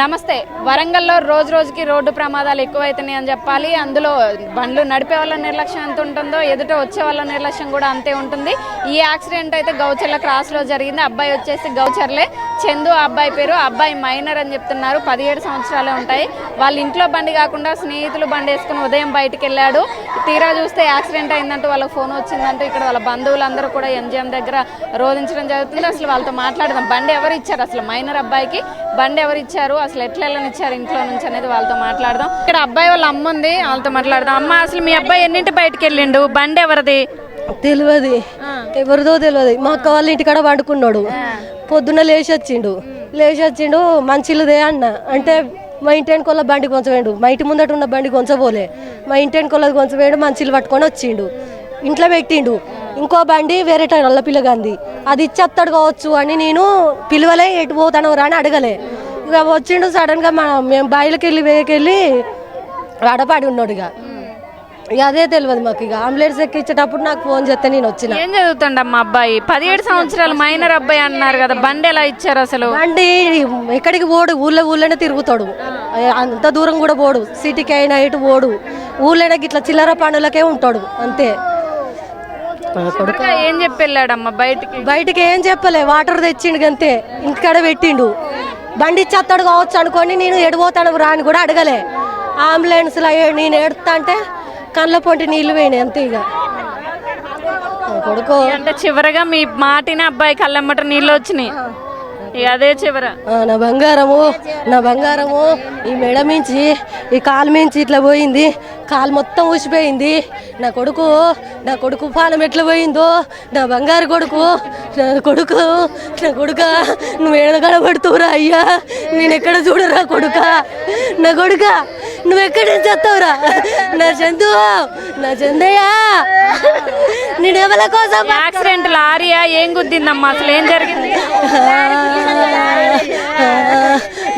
నమస్తే. వరంగల్లో రోజు రోజుకి రోడ్డు ప్రమాదాలు ఎక్కువైతున్నాయి అని చెప్పాలి. అందులో బండ్లు నడిపే వాళ్ళ నిర్లక్ష్యం ఎంత ఉంటుందో ఎదుట వచ్చే వాళ్ళ నిర్లక్ష్యం కూడా అంతే ఉంటుంది. ఈ యాక్సిడెంట్ అయితే గౌచర్ల క్రాస్లో జరిగింది. అబ్బాయి వచ్చేసి గౌచర్లే. చందు ఆ అబ్బాయి పేరు అబ్బాయి మైనర్ అని చెప్తున్నారు. పదిహేడు సంవత్సరాలే ఉంటాయి. వాళ్ళ ఇంట్లో బండి కాకుండా స్నేహితులు బండి వేసుకుని ఉదయం బయటికి వెళ్ళాడు. తీరా చూస్తే యాక్సిడెంట్ అయిందంటూ వాళ్ళకి ఫోన్ వచ్చిందంటూ ఇక్కడ వాళ్ళ బంధువులందరూ కూడా ఎంజిఎం దగ్గర రోధించడం జరుగుతుంది. అసలు వాళ్ళతో మాట్లాడదాం. బండి ఎవరు ఇచ్చారు? అసలు మైనర్ అబ్బాయికి బండి ఎవరు ఇచ్చారు? అసలు ఎట్లా వెళ్ళనిచ్చారు ఇంట్లో నుంచి అనేది వాళ్ళతో మాట్లాడదాం. ఇక్కడ అబ్బాయి వాళ్ళ అమ్మ ఉంది. వాళ్ళతో మాట్లాడదాం. అమ్మ అసలు మీ అబ్బాయి ఎన్నింటి బయటికి వెళ్ళిండు? బండి ఎవరిది? తెలియదు ఎవరిదో తెలియదు మా అక్క వాళ్ళ ఇంటికాడ వండుకున్నాడు పొద్దున్న లేచి వచ్చిండు లేచి వచ్చిండు మంచిలుదే అన్న. అంటే మా ఇంటి వెనుకొల్ల బండి కొంచెం మా ఇంటి ముందట ఉన్న బండి కొంచెపోలే మా ఇంటి వెనుకొల్లది కొంచెం వేడు మంచిలు పట్టుకొని వచ్చిండు. ఇంట్లో పెట్టిండు. ఇంకో బండి వేరే నల్ల పిల్లగాంది. అది ఇచ్చేస్తాడు కావచ్చు అని నేను పిలువలే ఎటు పోతాను రా అని అడగలే. ఇక వచ్చిండు సడన్గా మా మేము బాయిలకి వెళ్ళి వేయకెళ్ళి ఆడపాడి ఉన్నాడు ఇక. ఇక అదే తెలియదు మాకు ఇక. అంబులెన్స్ ఎక్కించేటప్పుడు నాకు ఫోన్ చేస్తే నేను వచ్చిన. ఏం చదువుతుండమ్మా అబ్బాయి? పదిహేడు సంవత్సరాలు మైనర్ అబ్బాయి అన్నారు కదా బండి ఎలా ఇచ్చారు అసలు? బండి ఎక్కడికి పోడు ఊళ్ళో ఊళ్ళోనే తిరుగుతాడు. అంత దూరం కూడా పోడు. సిటీకి అయినా ఇటు పోడు. ఊళ్ళోనే ఇట్లా చిల్లర పనులకే ఉంటాడు అంతే. ఏం చెప్పి వెళ్ళాడమ్మా బయటికి? బయటికి ఏం చెప్పలే వాటర్ తెచ్చిండు అంతే ఇంటికాడ పెట్టిండు. బండి ఇచ్చేస్తాడు కావచ్చు అనుకొని నేను ఎడిపోతాడు రా అని కూడా అడగలే. అంబులెన్స్లో నేను ఎడుతా అంటే కళ్ళ పొంటి నీళ్ళు పోయినాయి అంతే ఇక. కొడుకు. అంటే చివరగా మీ మాటిన అబ్బాయి కళ్ళమ్మట నీళ్ళు వచ్చినాయి. ఇక అదే చివర. నా బంగారము నా బంగారము ఈ మెడ మించి ఈ కాలు మించి ఇట్లా పోయింది. కాలు మొత్తం ఊసిపోయింది. నా కొడుకు నా కొడుకు పానం ఎట్లా పోయిందో నా బంగారు కొడుకు నా కొడుకు నా కొడుక నువ్వు ఏడ కనబడుతువురా అయ్యా? నేను ఎక్కడ చూడరా కొడుక? నా కొడుక. నువ్వు ఎక్కడి నుంచి వస్తావురా? నా చందు నా చందయ్య? నేను ఎవరి కోసం యాక్సిడెంట్ లారీయా? ఏం గుద్దిందమ్మా? అసలు ఏం జరిగింది?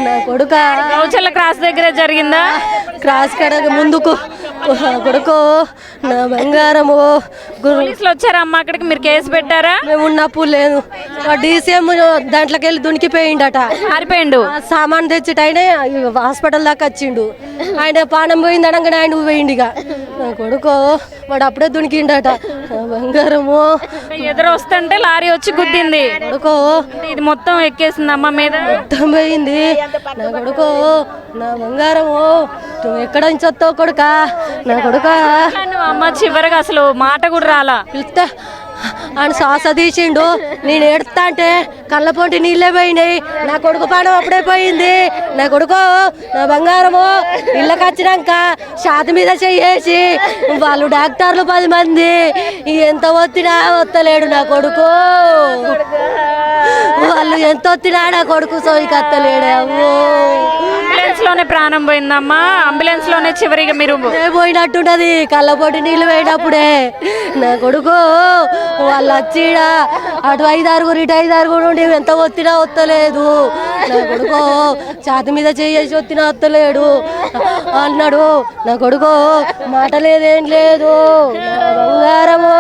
నా కొడుక? గౌచర్ల క్రాస్ దగ్గర జరిగిందా? క్రాస్ కడగ ముందుకు. కొడుకు నా బంగారము. గురు పోలీసులు వచ్చారా అమ్మ అక్కడికి మీరు కేసు పెట్టారా? మేము ఉన్నప్పుడు లేదు. ఆ డీసీఎం దాంట్లోకి వెళ్ళి దునికిపోయిండట. మారిపోయిండు ఆ సామాన్ తెచ్చిట ఆయన హాస్పిటల్ దాకా వచ్చిండు. ఆయన పానం పోయింది అనగానే ఆయన పోయిండు ఇక. నా కొడుకు వాడు అప్పుడే దునికిండట. బంగారము. ఎదురు వస్తుంటే లారీ వచ్చి గుద్దింది. కొడుకు. ఇది మొత్తం ఎక్కేసింది అమ్మ మీద. మొత్తం పోయింది నా కొడుకు నా బంగారము. నువ్వు ఎక్కడ నుంచి వస్తావు కొడుక? నా కొడుక? అమ్మ చివరిగా అసలు మాట కూడా రాలా. పిలుస్తా. ఆయన శ్వాస తీసిండు నేను ఏడుతా అంటే కళ్ళపొంటి నీళ్ళే పోయినాయి. నా కొడుకు పానం అప్పుడే పోయింది. నా కొడుకు నా బంగారము ఇళ్ళకి వచ్చినాక షాతి మీద చెయ్యేసి వాళ్ళు డాక్టర్లు పది మంది. ఎంత ఒత్తినా ఒత్తలేడు నా కొడుకు. వాళ్ళు ఎంత నా కొడుకు సోయికి అత్తలేడు అంబులెన్స్లోనే ప్రాణం పోయిందమ్మా. అంబులెన్స్లోనే చివరిగా మీరు ఏ పోయినట్టుంటది కళ్ళపొట్టి నీళ్ళు పోయినప్పుడే నా కొడుకు వాళ్ళు వచ్చిడా అటు ఐదారుగురు ఇటు ఐదారుగురు ఉండి ఎంత ఒత్తినా వత్తలేదు నా కొడుకు ఛాతి మీద చేసి ఒత్తినా వత్తలేడు అన్నాడు నా కొడుకు మాట లేదేం లేదు. బంగారము.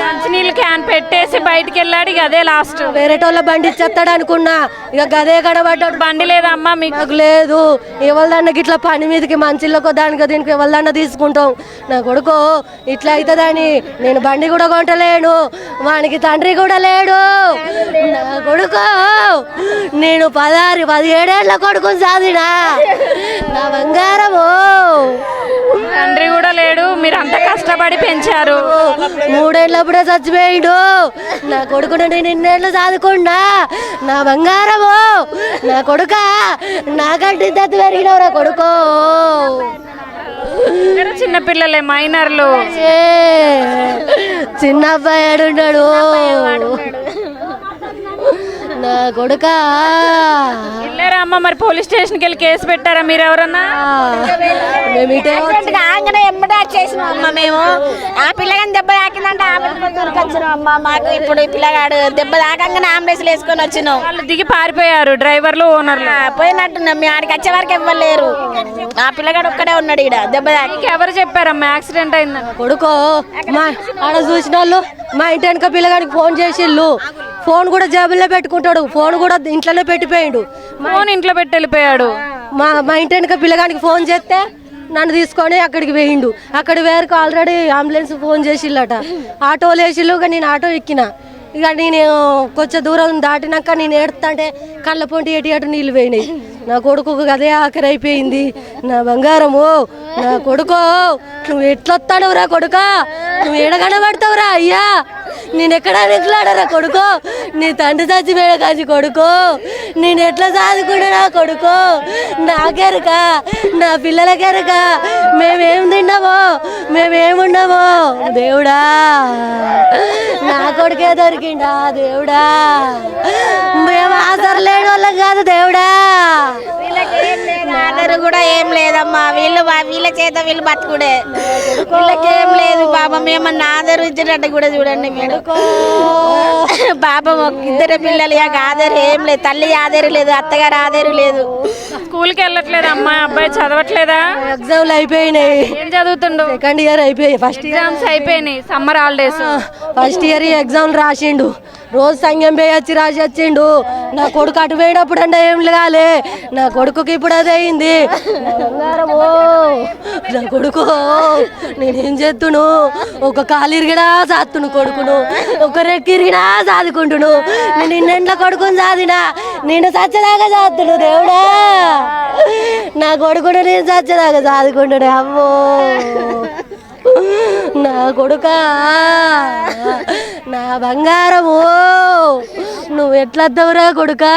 మంచినీళ్ళు క్యాన్ పెట్టేసి బయటికి వెళ్ళాడు ఇక అదే లాస్ట్. వేరేటోళ్ళ బండి ఇచ్చేస్తాడు అనుకున్నా. ఇక గదే కడబడ్డాడు బండి లేదమ్మా మీకు. లేదు. ఎవరిదన్నా ఇట్లా పని మీదకి మంచిళ్ళకో దానికో దీనికి ఎవరిదన్నా తీసుకుంటాం. నా కొడుకు ఇట్లా అవుతుందని నేను బండి కూడా కొంటలేను. వానికి తండ్రి కూడా లేడు. నా కొడుకు నేను పదహారు పదిహేడేళ్ళ కొడుకు సాదినా నా బంగారము. తండ్రి కూడా లేడు. మీరు అంత కష్టపడి పెంచారు. మూడేళ్ళప్పుడే చచ్చిపోయాడు. నా కొడుకును నేను ఇన్నేళ్ళు చదువుకున్నా నా బంగారము నా కొడుక నాకంటే ఇంత పెరిగినవు నా కొడుకు? చిన్న పిల్లలే మైనర్లు. చిన్న అబ్బాయి ఏడున్నాడు. నా కొడుక. వెళ్ళారా అమ్మ? మరి పోలీస్ స్టేషన్కి వెళ్ళి కేసు పెట్టారా మీరు ఎవరన్నా? మేము ఇటే వచ్చేసినాం అమ్మ మేము. ఆ పిల్లగాని దెబ్బ తాకిందంటే ఆంబులెన్స్ దొరికొచ్చినాం అమ్మ. మాకు ఇప్పుడు ఈ పిల్లగాడు దెబ్బ తాకంగానే అంబులెన్స్ వేసుకొని వచ్చినాం. వాళ్ళు దిగి పారిపోయారు డ్రైవర్లు ఓనర్లు. పోయినట్టున్నాం. మేము ఆడికి వచ్చే వరకు ఇవ్వలేరు ఆ పిల్లగాడు ఒక్కడే ఉన్నాడు ఈడ దెబ్బ తాకి. మీకు ఎవరు చెప్పారమ్మా? యాక్సిడెంట్ అయిందని. కొడుకో మా ఆడ చూసిన వాళ్ళు మా ఇంటి వెనక పిల్లగాడికి ఫోన్ చేసిళ్ళు. ఫోన్ కూడా జేబులో పెట్టుకుంటాడు. ఫోన్ కూడా ఇంట్లోనే పెట్టిపోయిండు. ఫోన్ ఇంట్లో పెట్టి వెళ్ళిపోయాడు మా మా ఇంటి వెనక పిల్లగానికి ఫోన్ చేస్తే నన్ను తీసుకొని అక్కడికి వేయిండు. అక్కడ వేరకు ఆల్రెడీ అంబులెన్స్ ఫోన్ చేసిల్లట ఆటోలు వేసిల్లు ఇక నేను ఆటో ఎక్కిన. ఇక నేను కొంచెం దూరం దాటినాక నేను ఏడుతుంటే కళ్ళ పొంటి ఎటు అటు నీళ్ళు పోయినాయి. నా కొడుకు అదే ఆఖరి అయిపోయింది. నా బంగారము నా కొడుకు నువ్వు ఎట్లా వస్తాడవురా కొడుక? నువ్వు ఎడగనబడతావురా అయ్యా? నేను ఎక్కడ నిట్లాడరా కొడుకో? నీ తండ్రి చచ్చిపోయాడు కాచి కొడుకో. నేను ఎట్లా కొడుకో? నా నాకెరక నా పిల్లలకెరక మేమేం తిన్నామో మేమేమున్నామో దేవుడా నా కొడుకే దొరికిండా దేవుడా? మేము ఆసరు లేని వాళ్ళం కాదు దేవుడా. ఆధారు కూడా ఏం లేదమ్మా. వీళ్ళు వీళ్ళ చేత వీళ్ళు బతుకుడే. వీళ్ళకేం లేదు పాపం ఏమన్నా ఆధారు ఇచ్చినట్టు కూడా చూడండి మీరు. పాపం ఇద్దరు పిల్లలు ఇక ఆధారు ఏం లేదు. తల్లి ఆధారు లేదు అత్తగారు ఆధారు లేదు. స్కూల్కి వెళ్ళట్లేదు అమ్మాయి అబ్బాయి చదవట్లేదా? ఎగ్జామ్లు అయిపోయినాయి. ఏం చదువుతుండు? సెకండ్ ఇయర్ అయిపోయి ఫస్ట్ ఎగ్జామ్స్ అయిపోయినాయి. Summer holidays. First year exam రాసిండు. రోజు సంఘం పోయి వచ్చి రాసి వచ్చిండు. నా కొడుకు అటు పోయినప్పుడు అంటే ఏం కాలే. నా కొడుకుకి ఇప్పుడు అదే అయింది. నా నా కొడుకు నేనేం చేస్తును ఒక కాలు ఇరిగినా సాత్తును కొడుకును. ఒక రెక్కి ఇరిగినా సాదుకుంటును. నేను ఇన్నెంట్ల కొడుకుని సాదినా. నేను సచ్చదాకా సాత్తును దేవుడా. నా కొడుకును నేను సచ్చదాకా సాదుకుంటున్నా అమ్మో. నా కొడుకా. నా బంగారము. నువ్వు ఎట్లా కొడుకా?